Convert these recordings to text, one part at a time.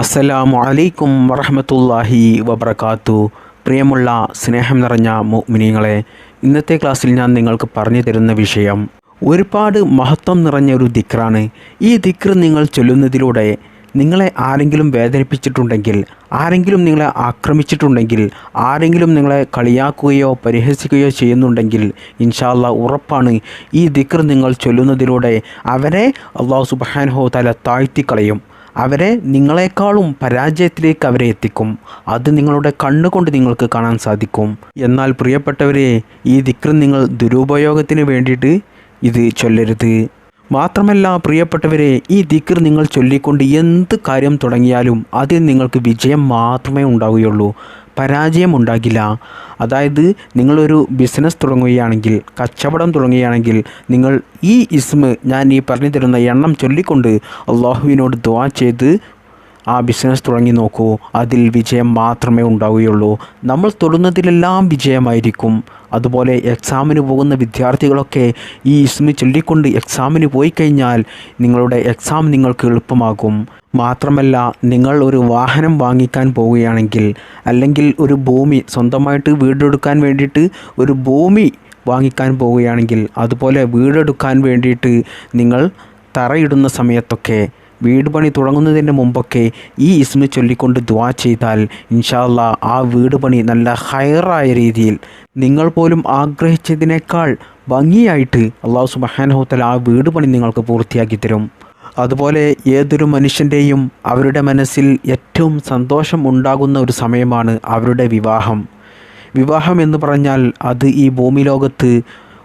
അസ്സലാമു അലൈക്കും വറഹമത്തല്ലാഹി വബർക്കാത്തു പ്രിയമുള്ള സ്നേഹം നിറഞ്ഞ മുഅ്മിനീങ്ങളെ ഇന്നത്തെ ക്ലാസ്സിൽ ഞാൻ നിങ്ങൾക്ക് പറഞ്ഞു തരുന്ന വിഷയം ഒരുപാട് മഹത്വം നിറഞ്ഞ ഒരു ദിക്റാണ്. ഈ ദിക്ർ നിങ്ങൾ ചൊല്ലുന്നതിലൂടെ നിങ്ങളെ ആരെങ്കിലും വേദനിപ്പിച്ചിട്ടുണ്ടെങ്കിൽ ആരെങ്കിലും നിങ്ങളെ ആക്രമിച്ചിട്ടുണ്ടെങ്കിൽ ആരെങ്കിലും നിങ്ങളെ കളിയാക്കുകയോ പരിഹസിക്കുകയോ ചെയ്യുന്നുണ്ടെങ്കിൽ ഇൻഷാല്ല ഉറപ്പാണ് ഈ ദിക്ർ നിങ്ങൾ ചൊല്ലുന്നതിലൂടെ അവരെ അള്ളാഹു സുബാൻഹോ തല താഴ്ത്തിക്കളയും. അവരെ നിങ്ങളെക്കാളും പരാജയത്തിലേക്ക് അവരെ എത്തിക്കും. അത് നിങ്ങളുടെ കണ്ണുകൊണ്ട് നിങ്ങൾക്ക് കാണാൻ സാധിക്കും. എന്നാൽ പ്രിയപ്പെട്ടവരെ ഈ ദിക്രം നിങ്ങൾ ദുരുപയോഗത്തിന് വേണ്ടിയിട്ട് ഇത് ചൊല്ലരുത്. മാത്രമല്ല പ്രിയപ്പെട്ടവരെ ഈ ദിക്ർ നിങ്ങൾ ചൊല്ലിക്കൊണ്ട് എന്ത് കാര്യം തുടങ്ങിയാലും അതിൽ നിങ്ങൾക്ക് വിജയം മാത്രമേ ഉണ്ടാവുകയുള്ളൂ. പരാജയം ഉണ്ടാകില്ല അതായത് നിങ്ങളൊരു ബിസിനസ് തുടങ്ങുകയാണെങ്കിൽ കച്ചവടം തുടങ്ങുകയാണെങ്കിൽ നിങ്ങൾ ഈ ഇസ്മ് ഞാൻ ഈ പറഞ്ഞു തരുന്ന എണ്ണം ചൊല്ലിക്കൊണ്ട് അള്ളാഹുവിനോട് ദുആ ചെയ്ത് ആ ബിസിനസ് തുടങ്ങി നോക്കൂ. അതിൽ വിജയം മാത്രമേ ഉണ്ടാവുകയുള്ളൂ. നമ്മൾ തൊടുന്നതിലെല്ലാം വിജയമായിരിക്കും. അതുപോലെ എക്സാമിന് പോകുന്ന വിദ്യാർത്ഥികളൊക്കെ ഈ ഇസ്മി ചൊല്ലിക്കൊണ്ട് എക്സാമിന് പോയി കഴിഞ്ഞാൽ നിങ്ങളുടെ എക്സാം നിങ്ങൾക്ക് എളുപ്പമാകും. മാത്രമല്ല നിങ്ങൾ ഒരു വാഹനം വാങ്ങിക്കാൻ പോവുകയാണെങ്കിൽ അല്ലെങ്കിൽ ഒരു ഭൂമി സ്വന്തമായിട്ട് വീടെടുക്കാൻ വേണ്ടിയിട്ട് ഒരു ഭൂമി വാങ്ങിക്കാൻ പോവുകയാണെങ്കിൽ അതുപോലെ വീടെടുക്കാൻ വേണ്ടിയിട്ട് നിങ്ങൾ തറയിടുന്ന സമയത്തൊക്കെ വീട് പണി തുടങ്ങുന്നതിന് മുമ്പൊക്കെ ഈ ഇസ്മി ചൊല്ലിക്കൊണ്ട് ദ്വാ ചെയ്താൽ ഇൻഷാല്ല ആ വീട് പണി നല്ല ഹയറായ രീതിയിൽ നിങ്ങൾ പോലും ആഗ്രഹിച്ചതിനേക്കാൾ ഭംഗിയായിട്ട് അള്ളാഹു സുബഹാനഹുത്തല ആ വീട് പണി നിങ്ങൾക്ക് പൂർത്തിയാക്കി തരും. അതുപോലെ ഏതൊരു മനുഷ്യന്റെയും അവരുടെ മനസ്സിൽ ഏറ്റവും സന്തോഷം ഉണ്ടാകുന്ന ഒരു സമയമാണ് അവരുടെ വിവാഹം. വിവാഹം എന്ന് പറഞ്ഞാൽ അത് ഈ ഭൂമി ലോകത്ത്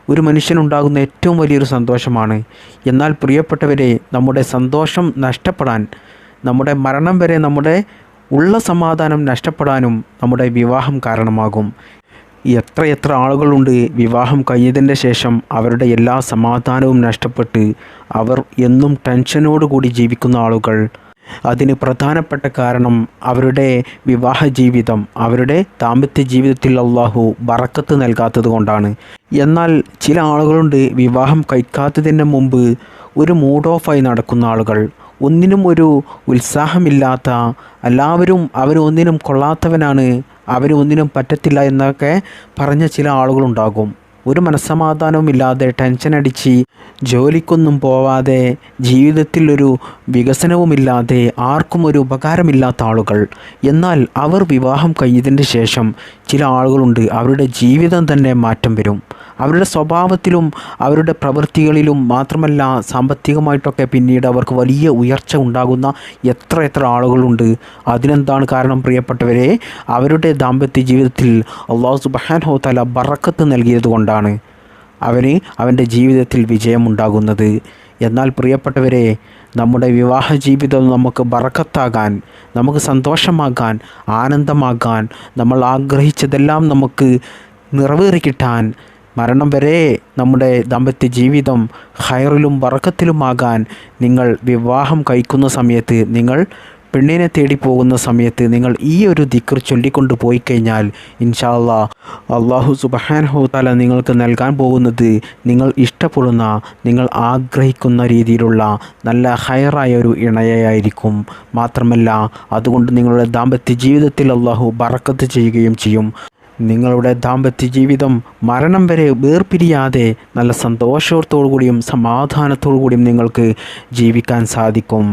ഒരു മനുഷ്യനുണ്ടാകുന്ന ഏറ്റവും വലിയൊരു സന്തോഷമാണ്. എന്നാൽ പ്രിയപ്പെട്ടവരെ നമ്മുടെ സന്തോഷം നഷ്ടപ്പെടാൻ നമ്മുടെ മരണം വരെ നമ്മുടെ ഉള്ള സമാധാനം നഷ്ടപ്പെടാനും നമ്മുടെ വിവാഹം കാരണമാകും. എത്രയെത്ര എത്ര ആളുകളുണ്ട് വിവാഹം കഴിഞ്ഞതിന്റെ ശേഷം അവരുടെ എല്ലാ സമാധാനവും നഷ്ടപ്പെട്ട് അവർ എന്നും ടെൻഷനോടുകൂടി ജീവിക്കുന്ന ആളുകൾ. അതിന് പ്രധാനപ്പെട്ട കാരണം അവരുടെ വിവാഹ ജീവിതം അവരുടെ ദാമ്പത്യ ജീവിതത്തിൽ അള്ളാഹു ബറക്കത്ത് നൽകാത്തത് കൊണ്ടാണ്. എന്നാൽ ചില ആളുകളുണ്ട് വിവാഹം കഴിക്കാത്തതിന് മുമ്പ് ഒരു മൂഡ് ഓഫായി നടക്കുന്ന ആളുകൾ. ഒന്നിനും ഒരു ഉത്സാഹമില്ലാത്ത എല്ലാവരും അവരൊന്നിനും കൊള്ളാത്തവനാണ് അവരൊന്നിനും പറ്റത്തില്ല എന്നൊക്കെ പറഞ്ഞ ചില ആളുകളുണ്ടാകും. ഒരു മനസ്സമാധാനവുമില്ലാതെ ടെൻഷൻ അടിച്ച് ജോലിക്കൊന്നും പോവാതെ ജീവിതത്തിൽ ഒരു വികസനവുമില്ലാതെ ആർക്കും ഒരു ഉപകാരമില്ലാത്ത ആളുകൾ. എന്നാൽ അവർ വിവാഹം കഴിഞ്ഞതിന് ശേഷം ചില ആളുകളുണ്ട്. അവരുടെ ജീവിതം തന്നെ മാറ്റം വരും. അവരുടെ സ്വഭാവത്തിലും അവരുടെ പ്രവൃത്തികളിലും മാത്രമല്ല സാമ്പത്തികമായിട്ടൊക്കെ പിന്നീട് അവർക്ക് വലിയ ഉയർച്ച ഉണ്ടാകുന്ന എത്ര എത്ര ആളുകളുണ്ട്. അതിനെന്താണ് കാരണം പ്രിയപ്പെട്ടവരെ? അവരുടെ ദാമ്പത്യ ജീവിതത്തിൽ അള്ളാഹു സുബാൻ ഹോത്തല ബറക്കത്ത് നൽകിയത് കൊണ്ടാണ് അവന് അവന്റെ ജീവിതത്തിൽ വിജയമുണ്ടാകുന്നത്. എന്നാൽ പ്രിയപ്പെട്ടവരെ നമ്മുടെ വിവാഹ ജീവിതം നമുക്ക് ബറക്കത്താകാൻ നമുക്ക് സന്തോഷമാകാൻ ആനന്ദമാകാൻ നമ്മൾ ആഗ്രഹിച്ചതെല്ലാം നമുക്ക് നിറവേറി കിട്ടാൻ മരണം വരെ നമ്മുടെ ദാമ്പത്യ ജീവിതം ഹയറിലും വറക്കത്തിലുമാകാൻ നിങ്ങൾ വിവാഹം കഴിക്കുന്ന സമയത്ത് നിങ്ങൾ പെണ്ണിനെ തേടി പോകുന്ന സമയത്ത് നിങ്ങൾ ഈ ഒരു ദിക്കർ ചൊല്ലിക്കൊണ്ട് പോയി കഴിഞ്ഞാൽ ഇൻഷാല്ലാ അള്ളാഹു സുബഹാൻഹു താല നിങ്ങൾക്ക് നൽകാൻ പോകുന്നത് നിങ്ങൾ ഇഷ്ടപ്പെടുന്ന നിങ്ങൾ ആഗ്രഹിക്കുന്ന രീതിയിലുള്ള നല്ല ഹയറായ ഒരു ഇണയായിരിക്കും. മാത്രമല്ല അതുകൊണ്ട് നിങ്ങളുടെ ദാമ്പത്യ ജീവിതത്തിൽ അള്ളാഹു ബറക്കത്ത് ചെയ്യുകയും ചെയ്യും. നിങ്ങളുടെ ദാമ്പത്യ ജീവിതം മരണം വരെ വേർപിരിയാതെ നല്ല സന്തോഷത്തോടു കൂടിയും സമാധാനത്തോടു കൂടിയും നിങ്ങൾക്ക് ജീവിക്കാൻ സാധിക്കും.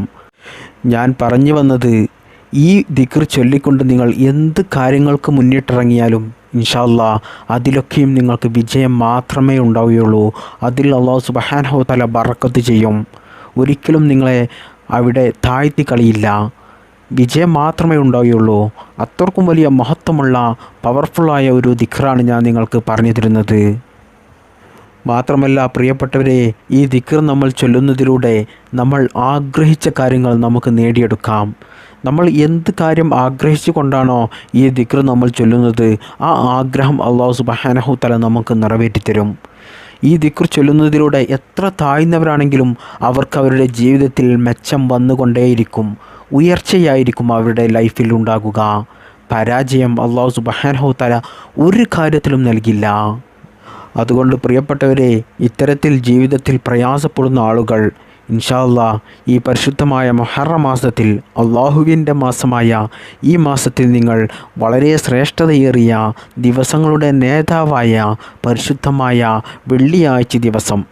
ഞാൻ പറഞ്ഞു വന്നത് ഈ ദിക്ർ ചൊല്ലിക്കൊണ്ട് നിങ്ങൾ എന്ത് കാര്യങ്ങൾക്ക് മുന്നിട്ടിറങ്ങിയാലും ഇൻഷാല്ല അതിലൊക്കെയും നിങ്ങൾക്ക് വിജയം മാത്രമേ ഉണ്ടാവുകയുള്ളൂ. അതിൽ അള്ളാഹു സുബഹാനഹോ തല ബറക്കത്ത് ചെയ്യും. ഒരിക്കലും നിങ്ങളെ അവിടെ താഴ്ത്തി കളിയില്ല. വിജയം മാത്രമേ ഉണ്ടാവുകയുള്ളൂ. അത്രക്കും വലിയ മഹത്വമുള്ള പവർഫുള്ളായ ഒരു ദിഖറാണ് ഞാൻ നിങ്ങൾക്ക് പറഞ്ഞു തരുന്നത്. മാത്രമല്ല പ്രിയപ്പെട്ടവരെ ഈ ദിക്കർ നമ്മൾ ചൊല്ലുന്നതിലൂടെ നമ്മൾ ആഗ്രഹിച്ച കാര്യങ്ങൾ നമുക്ക് നേടിയെടുക്കാം. നമ്മൾ എന്ത് കാര്യം ആഗ്രഹിച്ചു കൊണ്ടാണോ ഈ ദിക്ർ നമ്മൾ ചൊല്ലുന്നത് ആ ആഗ്രഹം അള്ളാഹു സുബഹാനഹു തല നമുക്ക് നിറവേറ്റിത്തരും. ഈ ദിക്ർ ചൊല്ലുന്നതിലൂടെ എത്ര താഴ്ന്നവരാണെങ്കിലും അവർക്ക് അവരുടെ ജീവിതത്തിൽ മെച്ചം വന്നുകൊണ്ടേയിരിക്കും ഉയർച്ചയായിരിക്കും അവരുടെ ലൈഫിൽ ഉണ്ടാകുക. പരാജയം അള്ളാഹു സുബഹാനഹു തല ഒരു കാര്യത്തിലും നൽകില്ല. അതുകൊണ്ട് പ്രിയപ്പെട്ടവരെ ഇത്തരത്തിൽ ജീവിതത്തിൽ പ്രയാസപ്പെടുന്ന ആളുകൾ ഇൻഷാല്ല ഈ പരിശുദ്ധമായ മൊഹറ മാസത്തിൽ അള്ളാഹുവിന്റെ മാസമായ ഈ മാസത്തിൽ നിങ്ങൾ വളരെ ശ്രേഷ്ഠതയേറിയ ദിവസങ്ങളുടെ നേതാവായ പരിശുദ്ധമായ വെള്ളിയാഴ്ച ദിവസം.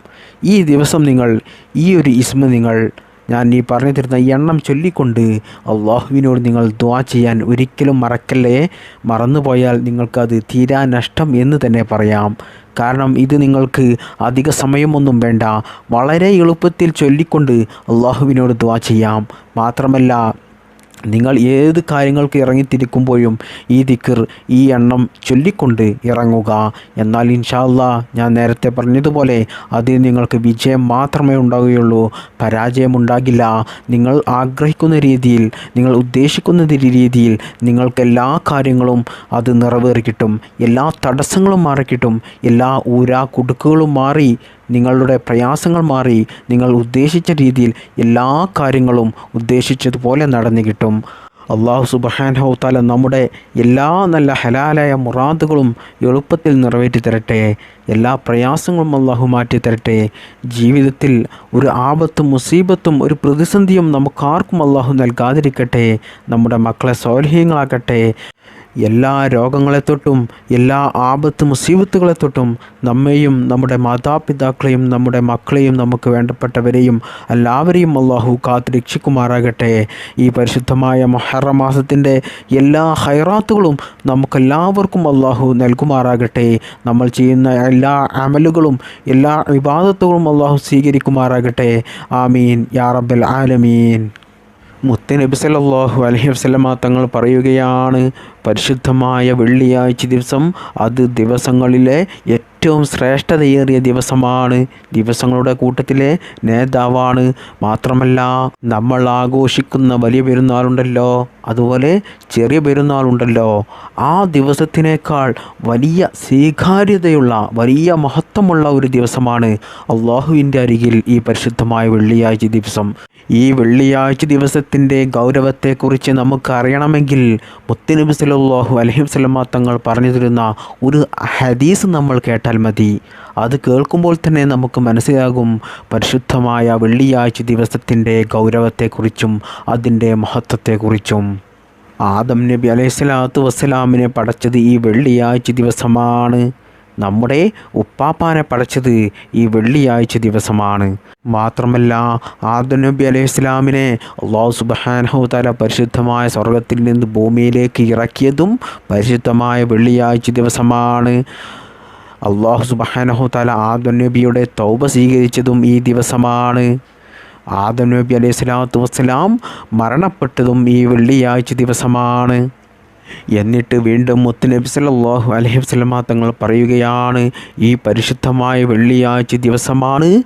ഈ ദിവസം നിങ്ങൾ ഈ ഒരു ഇസ്മ നിങ്ങൾ ഞാൻ ഈ പറഞ്ഞു തരുന്ന ഈ എണ്ണം ചൊല്ലിക്കൊണ്ട് അള്ളാഹുവിനോട് നിങ്ങൾ ദ്വാ ചെയ്യാൻ ഒരിക്കലും മറക്കല്ലേ? മറന്നുപോയാൽ നിങ്ങൾക്കത് തീരാ നഷ്ടം എന്ന് തന്നെ പറയാം. കാരണം ഇത് നിങ്ങൾക്ക് അധിക സമയമൊന്നും വേണ്ട. വളരെ എളുപ്പത്തിൽ ചൊല്ലിക്കൊണ്ട് അള്ളാഹുവിനോട് ദ്വാ ചെയ്യാം. മാത്രമല്ല നിങ്ങൾ ഏത് കാര്യങ്ങൾക്ക് ഇറങ്ങിത്തിരിക്കുമ്പോഴും ഈ ദിക്കർ ഈ എണ്ണം ചൊല്ലിക്കൊണ്ട് ഇറങ്ങുക. എന്നാൽ ഇൻഷാല്ല ഞാൻ നേരത്തെ പറഞ്ഞതുപോലെ അതിൽ നിങ്ങൾക്ക് വിജയം മാത്രമേ ഉണ്ടാവുകയുള്ളൂ. പരാജയമുണ്ടാകില്ല. നിങ്ങൾ ആഗ്രഹിക്കുന്ന രീതിയിൽ നിങ്ങൾ ഉദ്ദേശിക്കുന്ന രീതിയിൽ നിങ്ങൾക്ക് എല്ലാ കാര്യങ്ങളും അത് നിറവേറി കിട്ടും എല്ലാ തടസ്സങ്ങളും മാറിക്കിട്ടും. എല്ലാ ഊരാ കുടുക്കുകളും മാറി നിങ്ങളുടെ പ്രയാസങ്ങൾ മാറി നിങ്ങൾ ഉദ്ദേശിച്ച രീതിയിൽ എല്ലാ കാര്യങ്ങളും ഉദ്ദേശിച്ചതുപോലെ നടന്നു കിട്ടും. അള്ളാഹു സുബഹാൻഹൗത്താല നമ്മുടെ എല്ലാ നല്ല ഹലാലായ മുറാദുകളും എളുപ്പത്തിൽ നിറവേറ്റി തരട്ടെ. എല്ലാ പ്രയാസങ്ങളും അള്ളാഹു മാറ്റി തരട്ടെ. ജീവിതത്തിൽ ഒരു ആപത്തും മുസീബത്തും ഒരു പ്രതിസന്ധിയും നമുക്കാർക്കും അള്ളാഹു നൽകാതിരിക്കട്ടെ. നമ്മുടെ മക്കളെ സൗലഭ്യങ്ങളാക്കട്ടെ എല്ലാ രോഗങ്ങളെ തൊട്ടും എല്ലാ ആപത്ത് മുസീബത്തുകളെ തൊട്ടും നമ്മെയും നമ്മുടെ മാതാപിതാക്കളെയും നമ്മുടെ മക്കളെയും നമുക്ക് വേണ്ടപ്പെട്ടവരെയും എല്ലാവരെയും അള്ളാഹു കാത്ത് രക്ഷിക്കുമാറാകട്ടെ. ഈ പരിശുദ്ധമായ മഹറമാസത്തിന്റെ എല്ലാ ഹൈറാത്തുകളും നമുക്കെല്ലാവർക്കും അള്ളാഹു നൽകുമാറാകട്ടെ. നമ്മൾ ചെയ്യുന്ന എല്ലാ അമലുകളും എല്ലാ വിവാദത്തുകളും അള്ളാഹു സ്വീകരിക്കുമാറാകട്ടെ. ആമീൻ. യാ റബ്ബൽ ആലമീൻ. മുത്തനബി സല്ലാഹു അലഹി വസ്ലമ തങ്ങൾ പറയുകയാണ് പരിശുദ്ധമായ വെള്ളിയാഴ്ച ദിവസം അത് ദിവസങ്ങളിലെ ഏറ്റവും ശ്രേഷ്ഠതയേറിയ ദിവസമാണ് ദിവസങ്ങളുടെ കൂട്ടത്തിലെ നേതാവാണ്. മാത്രമല്ല നമ്മൾ ആഘോഷിക്കുന്ന വലിയ പെരുന്നാളുണ്ടല്ലോ. അതുപോലെ ചെറിയ പെരുന്നാളുണ്ടല്ലോ. ആ ദിവസത്തിനേക്കാൾ വലിയ സ്വീകാര്യതയുള്ള വലിയ മഹത്വമുള്ള ഒരു ദിവസമാണ് അള്ളാഹുവിന്റെ അരികിൽ ഈ പരിശുദ്ധമായ വെള്ളിയാഴ്ച ദിവസം. ഈ വെള്ളിയാഴ്ച ദിവസത്തിന്റെ ഗൗരവത്തെക്കുറിച്ച് നമുക്ക് അറിയണമെങ്കിൽ മുത്തനബി സലാഹു അലഹിം വസല്ലമ തങ്ങൾ പറഞ്ഞു തരുന്ന ഒരു ഹദീസ് നമ്മൾ കേട്ടാൽ മതി. അത് കേൾക്കുമ്പോൾ തന്നെ നമുക്ക് മനസ്സിലാകും. പരിശുദ്ധമായ വെള്ളിയാഴ്ച ദിവസത്തിന്റെ ഗൗരവത്തെക്കുറിച്ചും അതിന്റെ മഹത്വത്തെക്കുറിച്ചും. ആദം നബി അലൈഹി സ്വലാത്തു വസ്സലാമിനെ പടച്ചത് ഈ വെള്ളിയാഴ്ച ദിവസമാണ്. നമ്മുടെ ഉപ്പാപ്പാനെ പടച്ചത് ഈ വെള്ളിയാഴ്ച ദിവസമാണ്. മാത്രമല്ല ആദം നബി അലൈഹി ഇസ്ലാമിനെ അള്ളാഹു സുബാനഹു തല പരിശുദ്ധമായ സ്വർഗത്തിൽ നിന്ന് ഭൂമിയിലേക്ക് ഇറക്കിയതും പരിശുദ്ധമായ വെള്ളിയാഴ്ച ദിവസമാണ്. അള്ളാഹു സുബാനഹു തല ആദം നബിയുടെ തൗബ സ്വീകരിച്ചതും ഈ ദിവസമാണ്. ആദം നബി അലൈഹി സ്വലാത്തു വസ്സലാം മരണപ്പെട്ടതും ഈ വെള്ളിയാഴ്ച ദിവസമാണ്. എന്നിട്ട് വീണ്ടും മുത്തുനബി സലാഹു അലഹി വസ്ലമ തങ്ങൾ പറയുകയാണ് ഈ പരിശുദ്ധമായ വെള്ളിയാഴ്ച ദിവസമാണ്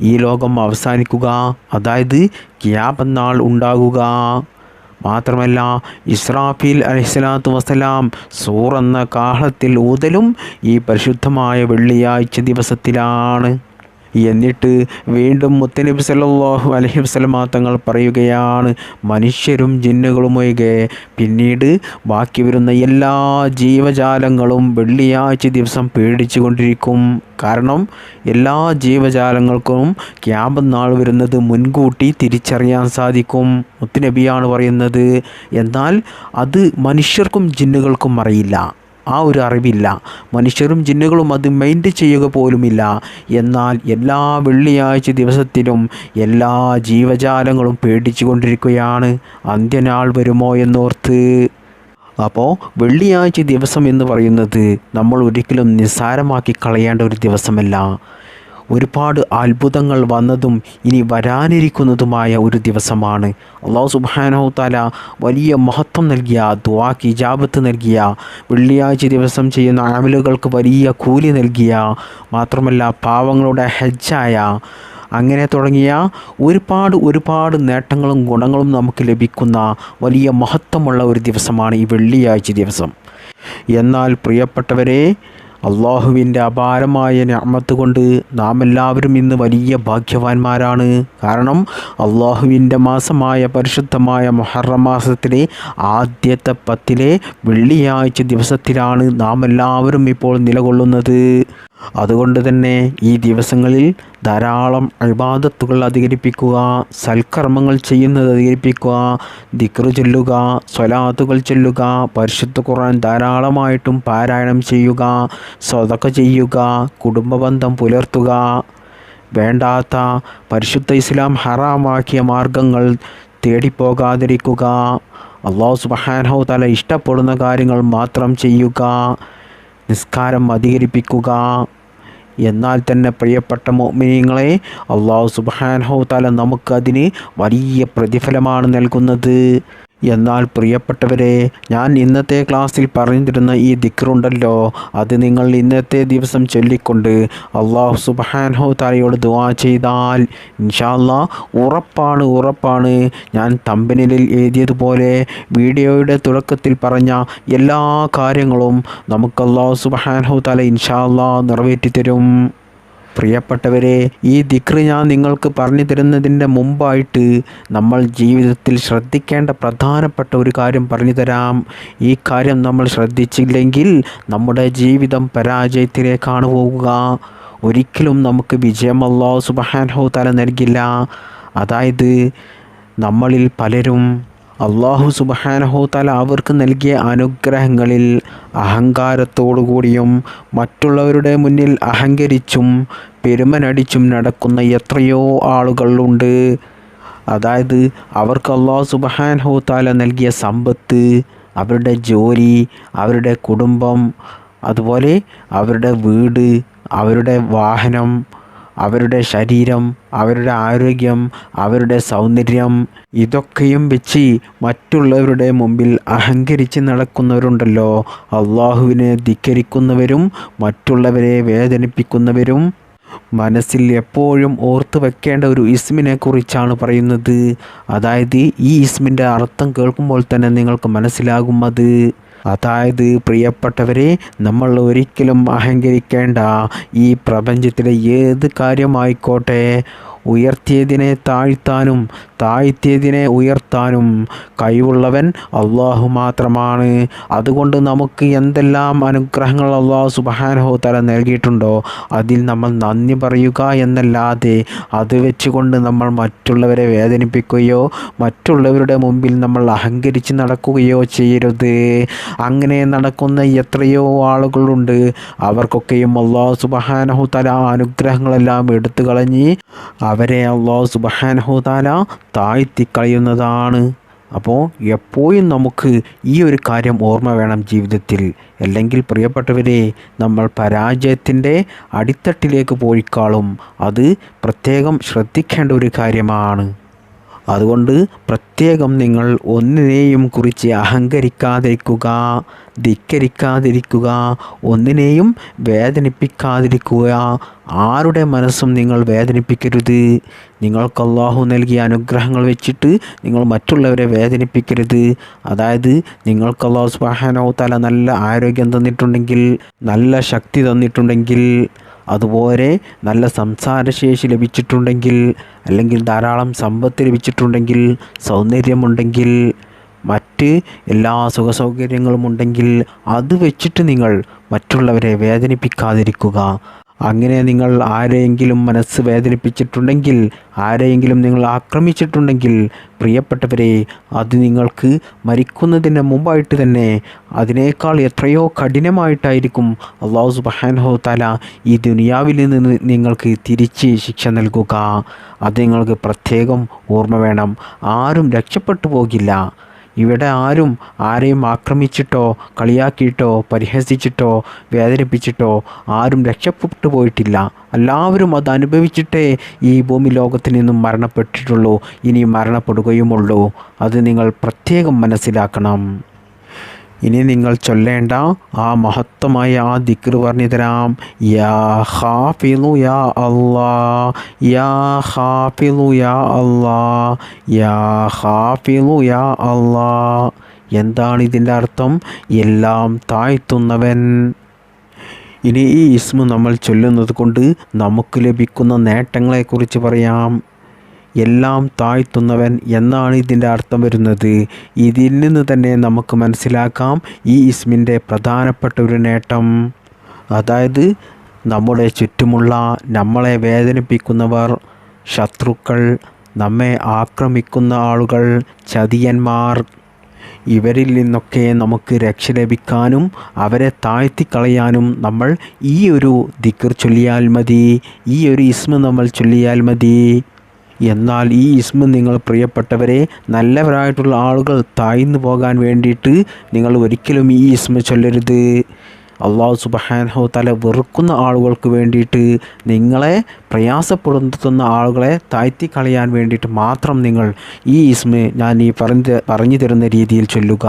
ഈ ലോകം അവസാനിക്കുക അതായത് ക്യാബ് നാൾ ഉണ്ടാകുക. മാത്രമല്ല ഇസ്രാഫീൽ അലഹിസ്ലാത്തു വസ്സലാം സൂറെന്ന കാഹളത്തിൽ ഊതലും ഈ പരിശുദ്ധമായ വെള്ളിയാഴ്ച ദിവസത്തിലാണ്. എന്നിട്ട് വീണ്ടും മുത്തനബി സല്ലാഹു അലഹി വസല്ലമ തങ്ങൾ പറയുകയാണ് മനുഷ്യരും ജിന്നുകളും ഒഴികെ. പിന്നീട് ബാക്കി വരുന്ന എല്ലാ ജീവജാലങ്ങളും വെള്ളിയാഴ്ച ദിവസം പേടിച്ചു കൊണ്ടിരിക്കും. കാരണം എല്ലാ ജീവജാലങ്ങൾക്കും ക്യാമ്പ് നാൾ വരുന്നത് മുൻകൂട്ടി തിരിച്ചറിയാൻ സാധിക്കും. മുത്തുനബിയാണ് പറയുന്നത്. എന്നാൽ അത് മനുഷ്യർക്കും ജിന്നുകൾക്കും അറിയില്ല. ആ ഒരു അറിവില്ല. മനുഷ്യരും ജിന്നുകളും അത് മൈൻഡ് ചെയ്യുക പോലുമില്ല. എന്നാൽ എല്ലാ വെള്ളിയാഴ്ച ദിവസത്തിലും എല്ലാ ജീവജാലങ്ങളും പേടിച്ചു കൊണ്ടിരിക്കുകയാണ്. അന്ത്യനാൾ വരുമോ എന്നോർത്ത്. അപ്പോൾ വെള്ളിയാഴ്ച ദിവസം എന്ന് പറയുന്നത് നമ്മൾ ഒരിക്കലും നിസ്സാരമാക്കി കളയേണ്ട ഒരു ദിവസമല്ല. ഒരുപാട് അത്ഭുതങ്ങൾ വന്നതും ഇനി വരാനിരിക്കുന്നതുമായ ഒരു ദിവസമാണ്. അള്ളാഹു സുബാനോ തല വലിയ മഹത്വം നൽകിയ ദ്വാക്ക് ഇജാബത്ത് നൽകിയ വെള്ളിയാഴ്ച ദിവസം ചെയ്യുന്ന അമലുകൾക്ക് വലിയ കൂലി നൽകിയ മാത്രമല്ല പാവങ്ങളുടെ ഹജ്ജായ അങ്ങനെ തുടങ്ങിയ ഒരുപാട് ഒരുപാട് നേട്ടങ്ങളും ഗുണങ്ങളും നമുക്ക് ലഭിക്കുന്ന വലിയ മഹത്വമുള്ള ഒരു ദിവസമാണ് ഈ വെള്ളിയാഴ്ച ദിവസം. എന്നാൽ പ്രിയപ്പെട്ടവരെ അള്ളാഹുവിന്റെ അപാരമായ ഞാമത്ത് കൊണ്ട് നാം എല്ലാവരും ഇന്ന് വലിയ ഭാഗ്യവാന്മാരാണ്. കാരണം അള്ളാഹുവിന്റെ മാസമായ പരിശുദ്ധമായ മൊഹറം മാസത്തിലെ ആദ്യത്തെ പത്തിലെ വെള്ളിയാഴ്ച ദിവസത്തിലാണ് നാം എല്ലാവരും ഇപ്പോൾ നിലകൊള്ളുന്നത്. അതുകൊണ്ട് തന്നെ ഈ ദിവസങ്ങളിൽ ധാരാളം അഴിബാദത്തുകൾ അധികരിപ്പിക്കുക സൽക്കർമ്മങ്ങൾ ചെയ്യുന്നത് അധികരിപ്പിക്കുക ദിക്റ് ചൊല്ലുക സ്വലാത്തുകൾ ചൊല്ലുക പരിശുദ്ധ ഖുർആൻ ധാരാളമായിട്ടും പാരായണം ചെയ്യുക സ്വതക്ക ചെയ്യുക കുടുംബബന്ധം പുലർത്തുക. വേണ്ടാത്ത പരിശുദ്ധ ഇസ്ലാം ഹറാമാക്കിയ മാർഗങ്ങൾ തേടിപ്പോകാതിരിക്കുക. അള്ളാഹു സുബാനഹു തല ഇഷ്ടപ്പെടുന്ന കാര്യങ്ങൾ മാത്രം ചെയ്യുക. നിസ്കാരം അധികരിപ്പിക്കുക. എന്നാൽ തന്നെ പ്രിയപ്പെട്ട മോമിനിയങ്ങളെ അള്ളാഹു സുബാൻഹോ തല നമുക്കതിന് വലിയ പ്രതിഫലമാണ് നൽകുന്നത്. എന്നാൽ പ്രിയപ്പെട്ടവരെ ഞാൻ ഇന്നത്തെ ക്ലാസ്സിൽ പറഞ്ഞിരുന്ന ഈ ദിക്റുണ്ടല്ലോ. അത് നിങ്ങൾ ഇന്നത്തെ ദിവസം ചൊല്ലിക്കൊണ്ട് അള്ളാഹു സുബാൻഹു തലയോട് ദുവാ ചെയ്താൽ ഇൻഷാല്ല ഉറപ്പാണ് ഉറപ്പാണ്. ഞാൻ തമ്പനിലിൽ എഴുതിയതുപോലെ വീഡിയോയുടെ തുടക്കത്തിൽ പറഞ്ഞ എല്ലാ കാര്യങ്ങളും നമുക്ക് അള്ളാഹു സുബാൻഹു താല ഇൻഷാല്ല നിറവേറ്റി തരും പ്രിയപ്പെട്ടവരെ ഈ ദിക്റ് ഞാൻ നിങ്ങൾക്ക് പറഞ്ഞു തരുന്നതിന്റെ മുമ്പായിട്ട് നമ്മൾ ജീവിതത്തിൽ ശ്രദ്ധിക്കേണ്ട പ്രധാനപ്പെട്ട ഒരു കാര്യം പറഞ്ഞു തരാം. ഈ കാര്യം നമ്മൾ ശ്രദ്ധിച്ചില്ലെങ്കിൽ നമ്മുടെ ജീവിതം പരാജയത്തിലേക്കാണ് പോകുക. ഒരിക്കലും നമുക്ക് വിജയം അല്ലാഹു സുബഹാൻഹോ തല നൽകില്ല. അതായത് നമ്മളിൽ പലരും അള്ളാഹു സുബഹാനഹോ തല അവർക്ക് നൽകിയ അനുഗ്രഹങ്ങളിൽ അഹങ്കാരത്തോടുകൂടിയും മറ്റുള്ളവരുടെ മുന്നിൽ അഹങ്കരിച്ചും പെരുമനടിച്ചും നടക്കുന്ന എത്രയോ ആളുകളുണ്ട്. അതായത് അവർക്ക് അള്ളാഹു സുബഹാനഹോ താല നൽകിയ സമ്പത്ത് അവരുടെ ജോലി അവരുടെ കുടുംബം അതുപോലെ അവരുടെ വീട് അവരുടെ വാഹനം അവരുടെ ശരീരം അവരുടെ ആരോഗ്യം അവരുടെ സൗന്ദര്യം ഇതൊക്കെയും വെച്ച് മറ്റുള്ളവരുടെ മുമ്പിൽ അഹങ്കരിച്ച് നടക്കുന്നവരുണ്ടല്ലോ. അള്ളാഹുവിനെ ധിക്കരിക്കുന്നവരും മറ്റുള്ളവരെ വേദനിപ്പിക്കുന്നവരും മനസ്സിൽ എപ്പോഴും ഓർത്തു വെക്കേണ്ട ഒരു ഇസ്മിനെ കുറിച്ചാണ് പറയുന്നത്. അതായത് ഈ ഇസ്മിന്റെ അർത്ഥം കേൾക്കുമ്പോൾ തന്നെ നിങ്ങൾക്ക് മനസ്സിലാകും അത്. അതായത് പ്രിയപ്പെട്ടവരെ നമ്മൾ ഒരിക്കലും അഹങ്കരിക്കേണ്ട ഈ പ്രപഞ്ചത്തിലെ ഏത് കാര്യമായിക്കോട്ടെ ഉയർത്തിയതിനെ താഴ്ത്താനും താഴ്ത്തിയതിനെ ഉയർത്താനും കഴിവുള്ളവൻ അള്ളാഹു മാത്രമാണ്. അതുകൊണ്ട് നമുക്ക് എന്തെല്ലാം അനുഗ്രഹങ്ങൾ അള്ളാഹു സുബാനഹോ തല നൽകിയിട്ടുണ്ടോ അതിൽ നമ്മൾ നന്ദി പറയുക എന്നല്ലാതെ അത് വെച്ചുകൊണ്ട് നമ്മൾ മറ്റുള്ളവരെ വേദനിപ്പിക്കുകയോ മറ്റുള്ളവരുടെ മുമ്പിൽ നമ്മൾ അഹങ്കരിച്ച് നടക്കുകയോ ചെയ്യരുത്. അങ്ങനെ നടക്കുന്ന എത്രയോ ആളുകളുണ്ട്. അവർക്കൊക്കെയും അള്ളാഹു സുബഹാനഹു തല അനുഗ്രഹങ്ങളെല്ലാം എടുത്തു കളഞ്ഞ് അവരെ അള്ളാഹു സുബഹാനഹു താല താഴ്ത്തിക്കളയുന്നതാണ്. അപ്പോൾ എപ്പോഴും നമുക്ക് ഈ ഒരു കാര്യം ഓർമ്മ വേണം ജീവിതത്തിൽ. അല്ലെങ്കിൽ പ്രിയപ്പെട്ടവരെ നമ്മൾ പരാജയത്തിന്റെ അടിത്തട്ടിലേക്ക് പോയിക്കാളും അത് പ്രത്യേകം ശ്രദ്ധിക്കേണ്ട ഒരു കാര്യമാണ്. അതുകൊണ്ട് പ്രത്യേകം നിങ്ങൾ ഒന്നിനെയും കുറിച്ച് അഹങ്കരിക്കാതിരിക്കുക ധിക്കരിക്കാതിരിക്കുക ഒന്നിനെയും വേദനിപ്പിക്കാതിരിക്കുക. ആരുടെ മനസ്സും നിങ്ങൾ വേദനിപ്പിക്കരുത്. നിങ്ങൾക്ക് അള്ളാഹു നൽകിയ അനുഗ്രഹങ്ങൾ വെച്ചിട്ട് നിങ്ങൾ മറ്റുള്ളവരെ വേദനിപ്പിക്കരുത്. അതായത് നിങ്ങൾക്ക് അള്ളാഹു സുബാനോ തല നല്ല ആരോഗ്യം തന്നിട്ടുണ്ടെങ്കിൽ നല്ല ശക്തി തന്നിട്ടുണ്ടെങ്കിൽ അതുപോലെ നല്ല സംസാരശേഷി ലഭിച്ചിട്ടുണ്ടെങ്കിൽ അല്ലെങ്കിൽ ധാരാളം സമ്പത്ത് ലഭിച്ചിട്ടുണ്ടെങ്കിൽ സൗന്ദര്യമുണ്ടെങ്കിൽ മറ്റ് എല്ലാ സുഖസൗകര്യങ്ങളും ഉണ്ടെങ്കിൽ അത് വെച്ചിട്ട് നിങ്ങൾ മറ്റുള്ളവരെ വേദനിപ്പിക്കാതിരിക്കുക. അങ്ങനെ നിങ്ങൾ ആരെയെങ്കിലും മനസ്സ് വേദനിപ്പിച്ചിട്ടുണ്ടെങ്കിൽ ആരെയെങ്കിലും നിങ്ങൾ ആക്രമിച്ചിട്ടുണ്ടെങ്കിൽ പ്രിയപ്പെട്ടവരെ അത് നിങ്ങൾക്ക് മരിക്കുന്നതിന് മുമ്പായിട്ട് തന്നെ അതിനേക്കാൾ എത്രയോ കഠിനമായിട്ടായിരിക്കും അള്ളാഹു സുബാൻഹോ തല ഈ ദുനിയാവിൽ നിന്ന് നിങ്ങൾക്ക് തിരിച്ച് ശിക്ഷ നൽകുക. അത് നിങ്ങൾക്ക് പ്രത്യേകം ഓർമ്മ വേണം. ആരും രക്ഷപ്പെട്ടു പോകില്ല. ഇവിടെ ആരും ആരെയും ആക്രമിച്ചിട്ടോ കളിയാക്കിയിട്ടോ പരിഹസിച്ചിട്ടോ വേദനിപ്പിച്ചിട്ടോ ആരും രക്ഷപ്പെട്ടു പോയിട്ടില്ല. എല്ലാവരും അത് അനുഭവിച്ചിട്ടേ ഈ ഭൂമി ലോകത്തിൽ നിന്നും മരണപ്പെട്ടിട്ടുള്ളൂ. ഇനി മരണപ്പെടുകയുമുള്ളൂ. അത് നിങ്ങൾ പ്രത്യേകം മനസ്സിലാക്കണം. ഇനി നിങ്ങൾ ചൊല്ലേണ്ട ആ മഹത്വമായ ആ ദിക്ർ പറഞ്ഞു തരാം. യാ ഹാഫിലു യാ അള്ളാ യാ ഹാഫിലു യാ അള്ളാ യാ ഹാഫിലു യാ അള്ളാ എന്താണ് ഇതിന്റെ അർത്ഥം? എല്ലാം താഴ്ത്തുന്നവൻ. ഇനി ഈ ഇസ്മു നമ്മൾ ചൊല്ലുന്നത് കൊണ്ട് നമുക്ക് ലഭിക്കുന്ന നേട്ടങ്ങളെക്കുറിച്ച് പറയാം. എല്ലാം താഴ്ത്തുന്നവൻ എന്നാണ് ഇതിന്റെ അർത്ഥം വരുന്നത്. ഇതിൽ നിന്ന് തന്നെ നമുക്ക് മനസ്സിലാക്കാം ഈ ഇസ്മിന്റെ പ്രധാനപ്പെട്ട ഒരു നേട്ടം. അതായത് നമ്മുടെ ചുറ്റുമുള്ള നമ്മളെ വേദനിപ്പിക്കുന്നവർ ശത്രുക്കൾ നമ്മെ ആക്രമിക്കുന്ന ആളുകൾ ചതിയന്മാർ ഇവരിൽ നിന്നൊക്കെ നമുക്ക് രക്ഷ ലഭിക്കാനും അവരെ താഴ്ത്തിക്കളയാനും നമ്മൾ ഈ ഒരു ദിക്കർ ചൊല്ലിയാൽ മതി. ഈ ഒരു ഇസ്മ നമ്മൾ ചൊല്ലിയാൽ മതി. എന്നാൽ ഈ ഇസ്മ നിങ്ങൾ പ്രിയപ്പെട്ടവരെ നല്ലവരായിട്ടുള്ള ആളുകൾ താഴ്ന്നു പോകാൻ വേണ്ടിയിട്ട് നിങ്ങൾ ഒരിക്കലും ഈ ഇസ്മ ചൊല്ലരുത്. അള്ളാഹു സുബഹാനഹു തല വെറുക്കുന്ന ആളുകൾക്ക് വേണ്ടിയിട്ട് നിങ്ങളെ പ്രയാസപ്പെടുത്തുന്ന ആളുകളെ താഴ്ത്തി കളയാൻ വേണ്ടിയിട്ട് മാത്രം നിങ്ങൾ ഈ ഇസ്മ ഞാൻ ഈ പറഞ്ഞ് പറഞ്ഞു തരുന്ന രീതിയിൽ ചൊല്ലുക.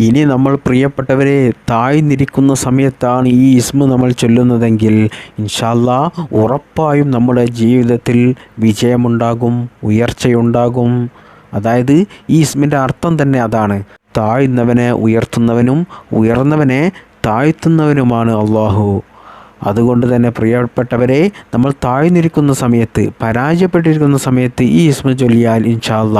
ഇനി നമ്മൾ പ്രിയപ്പെട്ടവരെ താഴ്ന്നിരിക്കുന്ന സമയത്താണ് ഈ ഇസ്മ നമ്മൾ ചൊല്ലുന്നതെങ്കിൽ ഇൻഷാല്ല ഉറപ്പായും നമ്മുടെ ജീവിതത്തിൽ വിജയമുണ്ടാകും ഉയർച്ചയുണ്ടാകും. അതായത് ഈ ഇസ്മിന്റെ അർത്ഥം തന്നെ അതാണ്. താഴ്ന്നവനെ ഉയർത്തുന്നവനും ഉയർന്നവനെ താഴ്ത്തുന്നവനുമാണ് അള്ളാഹു. അതുകൊണ്ട് തന്നെ പ്രിയപ്പെട്ടവരെ നമ്മൾ താഴ്ന്നിരിക്കുന്ന സമയത്ത് പരാജയപ്പെട്ടിരിക്കുന്ന സമയത്ത് ഈ ഇസ്മ ചൊല്ലിയാൽ ഇൻഷാല്ല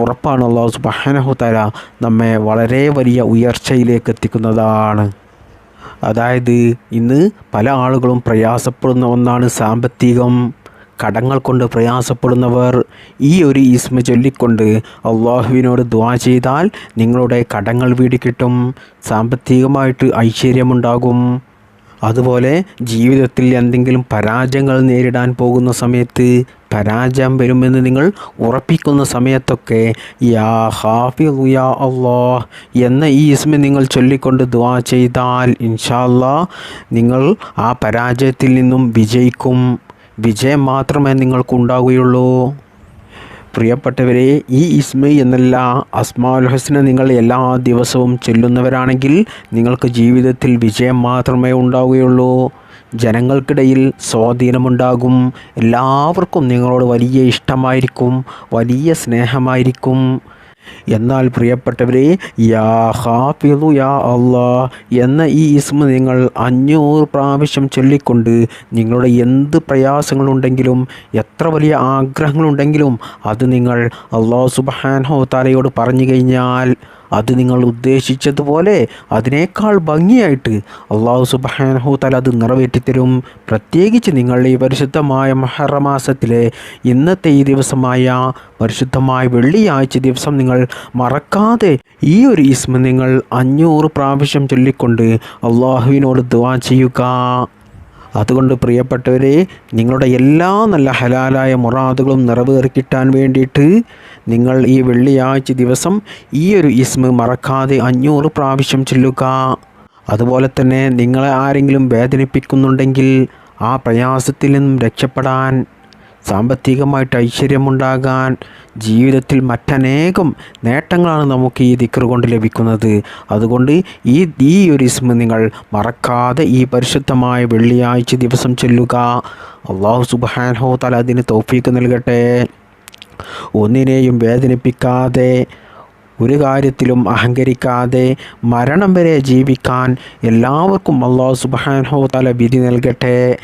ഉറപ്പാണ് അള്ളാഹു സുബാനഹു തല നമ്മെ വളരെ വലിയ ഉയർച്ചയിലേക്ക് എത്തിക്കുന്നതാണ്. അതായത് ഇന്ന് പല ആളുകളും പ്രയാസപ്പെടുന്ന ഒന്നാണ് സാമ്പത്തികം. കടങ്ങൾ കൊണ്ട് പ്രയാസപ്പെടുന്നവർ ഈ ഒരു ഈസ്മ ചൊല്ലിക്കൊണ്ട് അള്ളാഹുവിനോട് ദ്വാ ചെയ്താൽ നിങ്ങളുടെ കടങ്ങൾ വീട് കിട്ടും സാമ്പത്തികമായിട്ട് ഐശ്വര്യമുണ്ടാകും. അതുപോലെ ജീവിതത്തിൽ എന്തെങ്കിലും പരാജയങ്ങൾ നേരിടാൻ പോകുന്ന സമയത്ത് പരാജയം വരുമെന്ന് നിങ്ങൾ ഉറപ്പിക്കുന്ന സമയത്തൊക്കെ യാ ഹാഫിദു യാ അള്ളാ എന്ന ഈ ഇസ്മി നിങ്ങൾ ചൊല്ലിക്കൊണ്ട് ദുവാ ചെയ്താൽ ഇൻഷാല്ലാ നിങ്ങൾ ആ പരാജയത്തിൽ നിന്നും വിജയിക്കും. വിജയം മാത്രമേ നിങ്ങൾക്കുണ്ടാവുകയുള്ളൂ. പ്രിയപ്പെട്ടവരെ ഈ ഇസ്മി എന്നല്ല അസ്മാഉൽ ഹസ്ന. നിങ്ങൾ എല്ലാ ദിവസവും ചെല്ലുന്നവരാണെങ്കിൽ നിങ്ങൾക്ക് ജീവിതത്തിൽ വിജയം മാത്രമേ ഉണ്ടാവുകയുള്ളൂ. ജനങ്ങൾക്കിടയിൽ സ്വാധീനമുണ്ടാകും. എല്ലാവർക്കും നിങ്ങളോട് വലിയ ഇഷ്ടമായിരിക്കും വലിയ സ്നേഹമായിരിക്കും. എന്നാൽ പ്രിയപ്പെട്ടവരെ യാ യാ അള്ളാ എന്ന ഈ ഇസ്മ നിങ്ങൾ അഞ്ഞൂറ് പ്രാവശ്യം ചൊല്ലിക്കൊണ്ട് നിങ്ങളുടെ എന്ത് പ്രയാസങ്ങളുണ്ടെങ്കിലും എത്ര വലിയ ആഗ്രഹങ്ങളുണ്ടെങ്കിലും അത് നിങ്ങൾ അള്ളാഹു സുബാൻഹോ താലയോട് പറഞ്ഞു കഴിഞ്ഞാൽ അത് നിങ്ങൾ ഉദ്ദേശിച്ചതുപോലെ അതിനേക്കാൾ ഭംഗിയായിട്ട് അള്ളാഹു സുബാനഹു തല അത് നിറവേറ്റിത്തരും പ്രത്യേകിച്ച് നിങ്ങൾ ഈ പരിശുദ്ധമായ മഹറമാസത്തിലെ ഇന്നത്തെ ഈ ദിവസമായ പരിശുദ്ധമായ വെള്ളിയാഴ്ച ദിവസം നിങ്ങൾ മറക്കാതെ ഈ ഒരു ഇസ്മ നിങ്ങൾ അഞ്ഞൂറ് പ്രാവശ്യം ചൊല്ലിക്കൊണ്ട് അള്ളാഹുവിനോട് ദുവാ ചെയ്യുക. അതുകൊണ്ട് പ്രിയപ്പെട്ടവരെ നിങ്ങളുടെ എല്ലാ നല്ല ഹലാലായ മുറാദുകളും നിറവേറിക്കിട്ടാൻ വേണ്ടിയിട്ട് നിങ്ങൾ ഈ വെള്ളിയാഴ്ച ദിവസം ഈ ഒരു ഇസ്മ മറക്കാതെ അഞ്ഞൂറ് പ്രാവശ്യം ചെല്ലുക. അതുപോലെ തന്നെ നിങ്ങളെ ആരെങ്കിലും വേദനിപ്പിക്കുന്നുണ്ടെങ്കിൽ ആ പ്രയാസത്തിൽ നിന്നും രക്ഷപ്പെടാൻ സാമ്പത്തികമായിട്ട് ഐശ്വര്യമുണ്ടാകാൻ ജീവിതത്തിൽ മറ്റനേകം നേട്ടങ്ങളാണ് നമുക്ക് ഈ ദിക്കർ കൊണ്ട് ലഭിക്കുന്നത്. അതുകൊണ്ട് ഈ ഈ ഒരു ഇസ്മ നിങ്ങൾ മറക്കാതെ ഈ പരിശുദ്ധമായ വെള്ളിയാഴ്ച ദിവസം ചെല്ലുക. അള്ളാഹു സുബാൻഹോ തല അതിന് തോഫീക്ക് നൽകട്ടെ. ഒന്നിനെയും വേദനിപ്പിക്കാതെ ഒരു കാര്യത്തിലും അഹങ്കരിക്കാതെ മരണം വരെ ജീവിക്കാൻ എല്ലാവർക്കും അള്ളാഹു സുബാൻഹോ തല വിധി നൽകട്ടെ.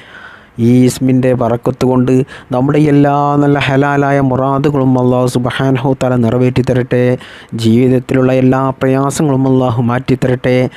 ഈ ഇസ്മിന്റെ പറക്കത്ത് കൊണ്ട് നമ്മുടെ എല്ലാ നല്ല ഹലാലായ മുറാദുകളും അള്ളാഹു സുബഹാൻഹു തല നിറവേറ്റി തരട്ടെ ജീവിതത്തിലുള്ള എല്ലാ പ്രയാസങ്ങളും അള്ളാഹു മാറ്റിത്തരട്ടെ.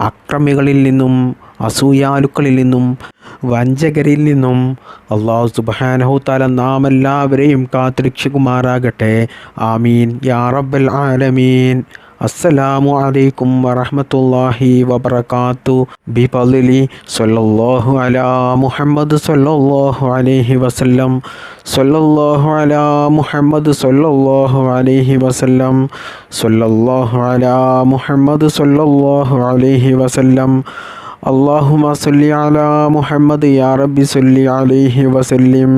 അക്രമികളിൽ നിന്നും അസൂയാലുക്കളിൽ നിന്നും വഞ്ചകരിൽ നിന്നും അള്ളാഹു സുബാനഹു താല നാം എല്ലാവരെയും കാത്തിരക്ഷിക്കുമാറാകട്ടെ. ആമീൻ. യാ റബ്ബൽ ആലമീൻ. അസ്സലാമു അലൈക്കും വറഹമത്തല്ലാഹി വബർക്കാത്തു ബി പതിലി സൊല്ലാഹു അല മുഹമ്മദ് സൊല്ലാഹു അലൈഹി വസല്ലം. സൊല്ലാഹു അലാ മുഹമ്മദ് സൊല്ലാഹു അലൈഹി വസല്ലം. സൊല്ലാഹു അലാ മുഹമ്മദ് സൊല്ലാഹു അലൈഹി വസല്ലം. അള്ളാഹുമ സല്ലി അലാ മുഹമ്മദ് യാ റബ്ബി സല്ലി അലൈഹി വസല്ലം.